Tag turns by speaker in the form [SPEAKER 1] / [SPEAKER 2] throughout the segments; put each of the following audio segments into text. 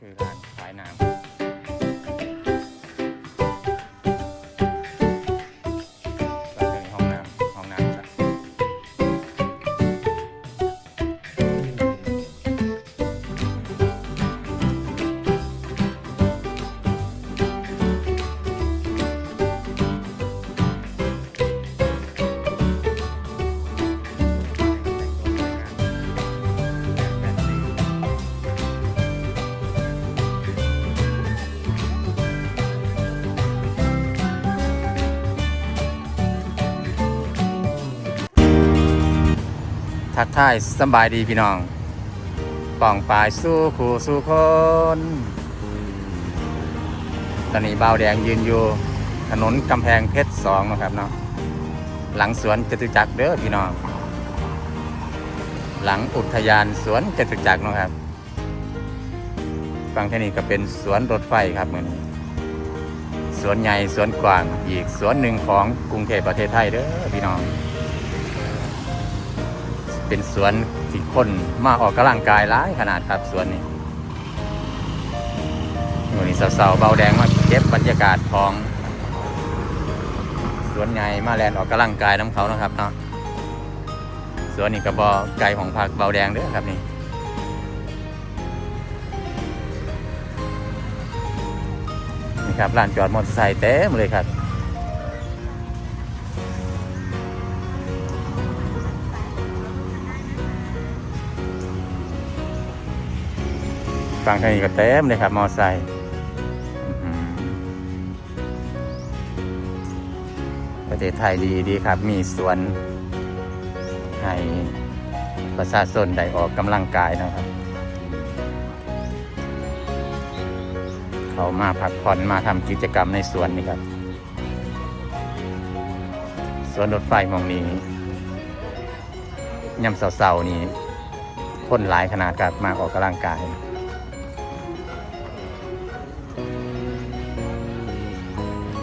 [SPEAKER 1] คือร้านขายน้ำ กทายสบายดีพี่น้องป่องปลายสู้ขู่สู้คน ตอนนี้เบาแดงยืนอยู่ ถนนกำแพงเพชรสองนะครับเนาะหลังสวนจตุจักรเด้อพี่น้อง หลังอุทยานสวนจตุจักรเนาะครับฝั่งที่นี่ก็เป็นสวนรถไฟครับเมือนี้สวนใหญ่สวนกว้างอีกสวนหนึ่งของกรุงเทพประเทศไทยเด้อพี่น้อง เป็นสวนที่คนมาออกกำลังกายหลายขนาดครับสวนนี้วันนี้สาวๆเบาแดงมาเก็บบรรยากาศของสวนใหญ่มาแลนออกกำลังกายน้ำเขานะครับเนาะสวนนี้กระบอไก่ของผักเบาแดงเด้อครับนี่นี่ครับลานจอดมอเตอร์ไซค์เต็มเลยครับ ฟังทางนี้ก็เต็มเลยครับ มอไซค์ประเทศไทยดีดีครับ มีสวนให้ประชาชนได้ออกกำลังกายนะครับ เขามาพักผ่อนมาทำกิจกรรมในสวนนี่ครับ สวนรถไฟมองนี้ยำเสาๆนี่คนหลายขนาดครับมาออกกำลังกาย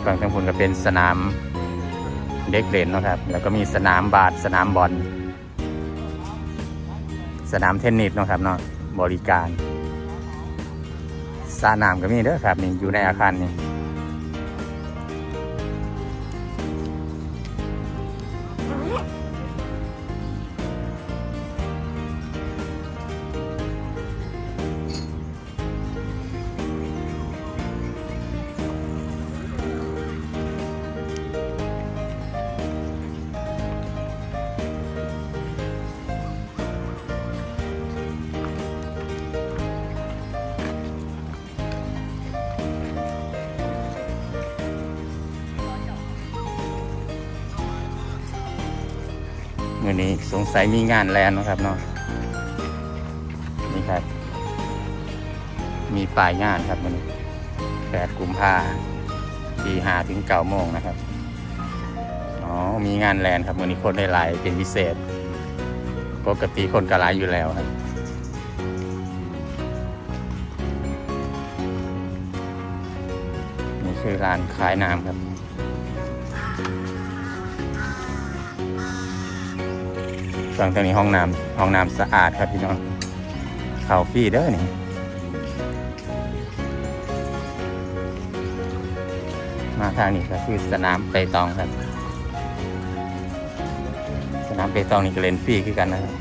[SPEAKER 1] ฝั่งทางพุ่นก็เป็นสนามเด็กเล่นนะครับ แล้วก็มีสนามบาสสนามบอล สนามเทนนิสนะครับเนาะบริการสระน้ำก็มีเด้อครับนี่อยู่ในอาคารนี่ มือนี้สงสัยมีงานแลนนะครับเนาะนี่ครับ มีป้ายงานครับมื่อนี้แปดกุมภาทีห้าถึงเก้าโมงนะครับอ๋อมีงานแลนครับมื่อนี้คนได้หลายเป็นพิเศษปกติคนก็หลายอยู่แล้วครับนี่คือร้านขายน้ำครับ ฝั่งตรงนี้ห้องน้ำห้องน้ำสะอาดครับพี่น้องเข่าฟรีเด้อนี่มาทางนี้ก็คือสนามเปตองครับ สนามเปตองนี่ก็เล่นฟรีคือกันนะครับ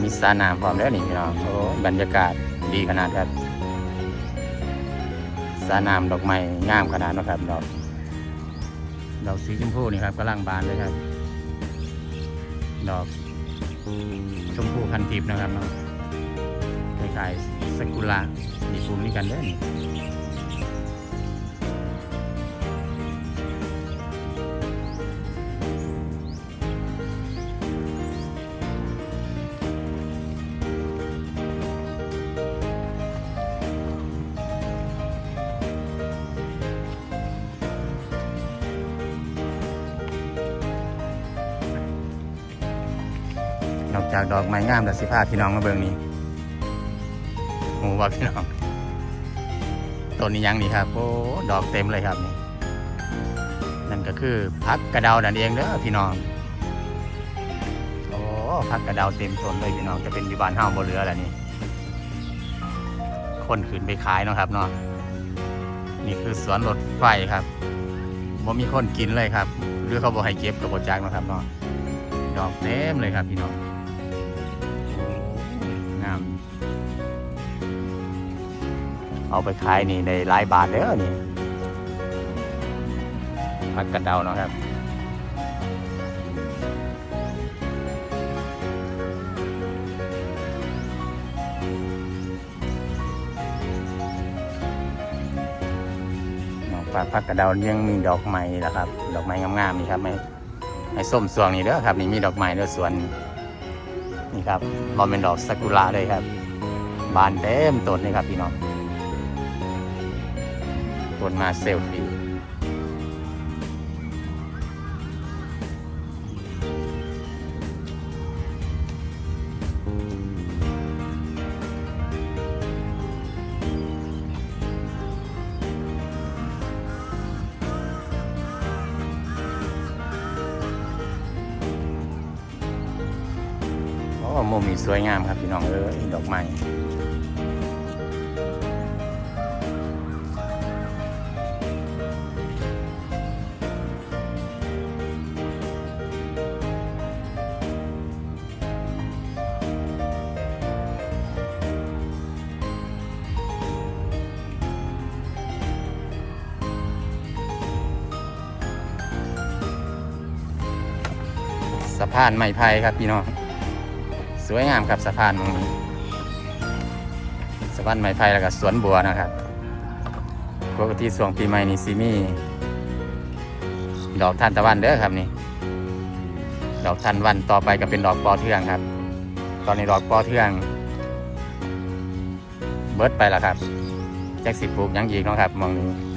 [SPEAKER 1] มีสระน้ำพร้อมแล้วนี่พี่น้องโอ้บรรยากาศดีขนาดครับ สาน้ำดอกไม้งามขนาดนะครับดอกดอกสีชมพูนี่ครับกำลังบานเลยครับ ดอกชมพูพันทิพย์นะครับเนาะคล้ายๆสกุระมีภูมินี่กันเด้อ นอกจากดอกไม้งามแล้วสิพาพี่น้องมาเบิงนี่หมูว่าพี่น้องต้นนี้ยังนี่ครับโอ้ดอกเต็มเลยครับนี่นั่นก็คือพักกระเดานั่นเองเด้อพี่น้องโอ้พักกระเดาเต็มต้นเลยพี่น้องจะเป็นอยู่บ้านห้าวบนเรือแหละนี่คนขึ้นไปขายเนาะครับเนาะนี่คือสวนรถไฟครับบ่มีคนกินเลยครับ หรือเขาบอกให้เก็บกับบจักเนาะครับเนาะดอกเต็มเลยครับพี่น้อง เอาไปขายนี่ในหลายบาทเด้อนี่พักกระเดาเนาะครับดอกพักพักกระเดายังมีดอกไม้นะครับ ดอกไม้งามๆนี่ครับไม่ไม่ส้มสวงนี่เด้อครับ นี่มีดอกไม้เด้อสวนนี่ครับรอเป็นดอกซากุระเลยครับ บานเต็มต้นเลยครับพี่น้อง ต้นมาเซลฟี่โอ้มุมนี้สวยงามครับพี่น้องเอ้ยดอกไม้ พานไม้ไผ่ครับพี่น้องสวยงามครับสะพานตรงนี้สะพานไม้ไผ่แล้วก็สวนบัวนะครับปกติช่วงปีใหม่นี่ซิมีดอกทานตะวันเด้อครับนี่ดอกทานวันต่อไปก็เป็นดอกปอเทืองครับ ตอนนี้ดอกปอเทือง เบิดไปแล้วครับแจ็คสิปลูกยังอีกเนาะครับมองนี้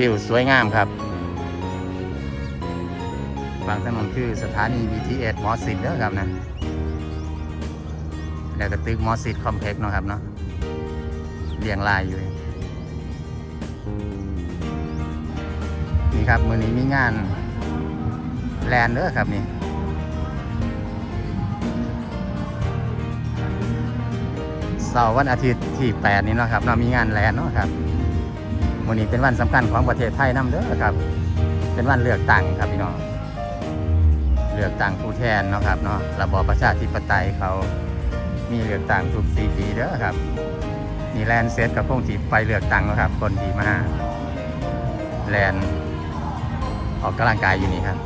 [SPEAKER 1] วิวสวยงามครับบางถนนคือสถานี BTS มอสิตเด้อครับนะแล้วก็ตึกมอสิตคอมเพล็กซ์เนาะครับเนาะเรียงรายอยู่เลยนี่ครับ มือนี้มีงานแลนเด้อครับนี่เสาร์วันอาทิตย์ที่ 8 นี้เนาะครับเนามีงานแลนเนาะครับ วันนี้เป็นวันสำคัญของประเทศไทยนํเด้อครับ เป็นวันเลือกตั้งครับพี่น้อง เลือกตั้งผู้แทนเนาะครับเนาะระบอบประชาธิปไตยเขามีเลือกตั้งทุกสี่ปีเด้อครับนี่แลนเซตกับพงที่ไปเลือกตั้งเนาะครับ คนที่มากแลนออกกำลังกายอยู่นี่ครับ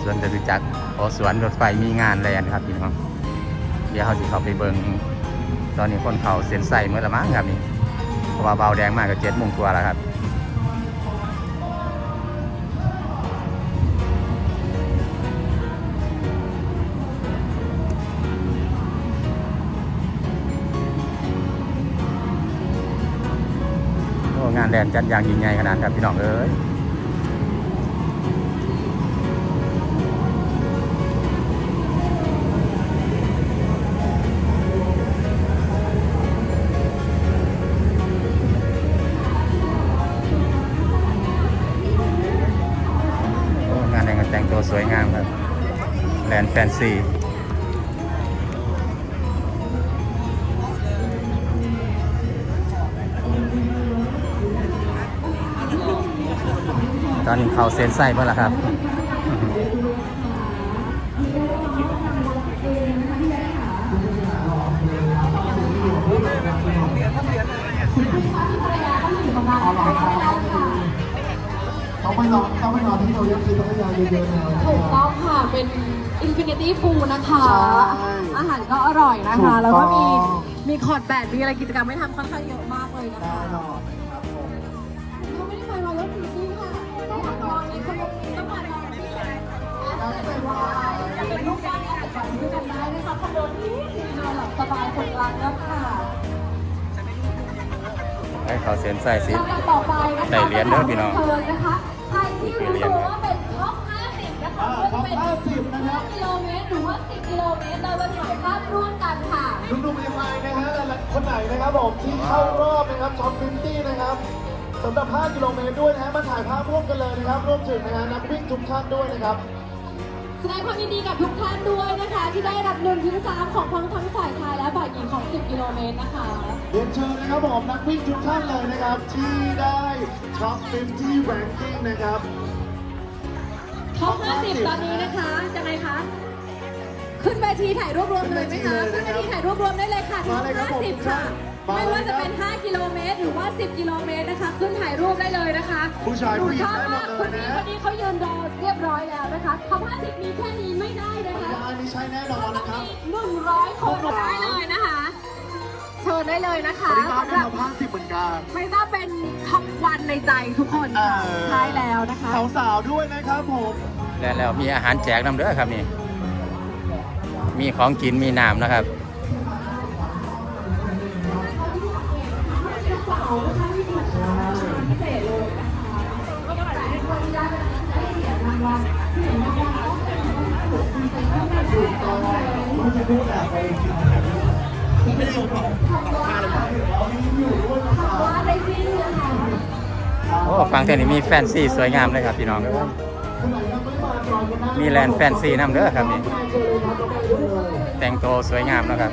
[SPEAKER 1] สวนจตุจักรโอสวนรถไฟมีงานแลนครับพี่น้องเดี๋ยวเขาจะเข้าไปเบิง ตอนนี้คนเขาเส้นใส่เมื่อละมั้งครับนี่เพราะว่าเบาแดงมากก็เจ็ดมงกว่าแล้วครับงานแดนจัดอย่างยิ่งใหญ่ขนาดครับพี่น้องเอ้ย ลนแฟนซีตอนนี้เขาเซ็นไส้เพื่อละครับ
[SPEAKER 2] ต้องไปนอนต้องไปนอนที่เราเรียกคือต้องไปนอนเยอะๆนะ
[SPEAKER 3] ถูกต้องค่ะ เป็น Infinity Pool นะคะ
[SPEAKER 2] ใช่
[SPEAKER 3] อาหารก็อร่อยนะ
[SPEAKER 2] ถูกต้
[SPEAKER 3] คะ
[SPEAKER 2] อง
[SPEAKER 3] แล้วก็มี มีคอร์ดแบดมีอะไรกิจกรรมให้ทำค่อนข้างเยอะมากเลยนะคะ
[SPEAKER 2] แน่นอนนะครับผม
[SPEAKER 3] ถ้าไม่ได้ไปเราแล้วถึงที่ค่ะต้องมาตอนนี้คนต้องมาตอนนี้
[SPEAKER 2] ครับเต็มร้อย
[SPEAKER 3] จะเป็นลูกบ้านอาศัยด้วยกันได้นะคะคอนโดนี้นอนหลับสบายคนกลางแล้วค่ะ
[SPEAKER 1] ให้เขาเซ็นใส่สิ
[SPEAKER 3] ลำดับต่อไปนะคะ
[SPEAKER 1] ได้เหรียญเด้อพี่น้อง
[SPEAKER 3] เชิญนะคะ ใครที่รู้ตัวว่าเป็นท็อป50นะคะ
[SPEAKER 2] อ่า
[SPEAKER 3] ก็
[SPEAKER 2] ท็
[SPEAKER 3] จะ
[SPEAKER 2] อป
[SPEAKER 3] เป็น
[SPEAKER 2] 50นะครับ
[SPEAKER 3] 5กิโลเมตรหรือว่า 10 กิโลเมตรเรามาถ่ายภาพร่วมกันค่ะ
[SPEAKER 2] ลุงๆยังไงนะฮะหลายๆคนไหนนะครับผมที่เข้ารอบนะครับช็อปฟินตี้นะครับสำหรับ 5 กิโลเมตรด้วยนะฮะมาถ่ายภาพร่วมกันเลยนะครับรวมถึงนะฮะนักวิ่งทุกท่านด้วยนะครับ
[SPEAKER 3] แสดงความยินดีกับทุกท่านด้วยนะคะ ที่ได้รับ1นถึง3ของทั้งทั้งฝ่ายชายและฝ่ายหญิงของ 10 กิโลเมตรนะคะ
[SPEAKER 2] เรียนเชิญนะครับผมนักวิ่งทุกท่านเลยนะครับ ที่ได้ ช็อปฟินตี้แรงกิ้งนะครับ
[SPEAKER 3] ท็อป50 ตอนนี้นะคะยังไงคะ ขึ้นเวทีถ่ายรวบรวมเลยไหมคะ
[SPEAKER 2] ขึ้
[SPEAKER 3] ขึ้น
[SPEAKER 2] น
[SPEAKER 3] เว
[SPEAKER 2] เวที
[SPEAKER 3] ทีถ่ายรวบรวมได้เลยค่ะท็อ
[SPEAKER 2] มา
[SPEAKER 3] ป
[SPEAKER 2] เลยครับผม
[SPEAKER 3] 50 ค่ะ
[SPEAKER 2] มา
[SPEAKER 3] ไม่
[SPEAKER 2] เลย
[SPEAKER 3] ว่าจะ
[SPEAKER 2] ครับ
[SPEAKER 3] เป็น 5 กิโลเมตร หรือว่า 10 กิโลเมตรนะคะ ขึ้นถ่ายรูปได้เลยนะคะ
[SPEAKER 2] ผู้ชาย
[SPEAKER 3] หนู
[SPEAKER 2] ผู้หญิ
[SPEAKER 3] ช
[SPEAKER 2] ง
[SPEAKER 3] อบ
[SPEAKER 2] ได้หม
[SPEAKER 3] มา
[SPEAKER 2] ด
[SPEAKER 3] ก
[SPEAKER 2] เล
[SPEAKER 3] คน
[SPEAKER 2] ย
[SPEAKER 3] นี้
[SPEAKER 2] นะ
[SPEAKER 3] คนนี้เขายืนรอเรียบร้อยแล้วนะคะท็อป50 มีแค่นี้ไม่ได้นะคะ
[SPEAKER 2] ยานนี่ใช่แน่นอนนะครับ
[SPEAKER 3] หนึ่งร้อยคนได้เลยนะคะเชิญ ได้เลยนะคะ
[SPEAKER 2] บริการ
[SPEAKER 3] สำห
[SPEAKER 2] ได้
[SPEAKER 3] รับ
[SPEAKER 2] มา50เหมือนกัน
[SPEAKER 3] ไม่ว่าเป็นท็อปวันในใจทุกคนค่ะ
[SPEAKER 2] เออ
[SPEAKER 3] ใช่แล้วนะคะ
[SPEAKER 2] สาวๆด้วยนะครับผม
[SPEAKER 1] แล้วแล้วมีอาหารแจกน้ำเด้อครับนี่ มีของกินมีน้ำนะครับ โอ้ฟังเท่านี้มีแฟนซีสวยงามเลยครับพี่น้องครับมีแลนด์แฟนซีน้ำเด้อครับนี่แต่งตัวสวยงามนะครับ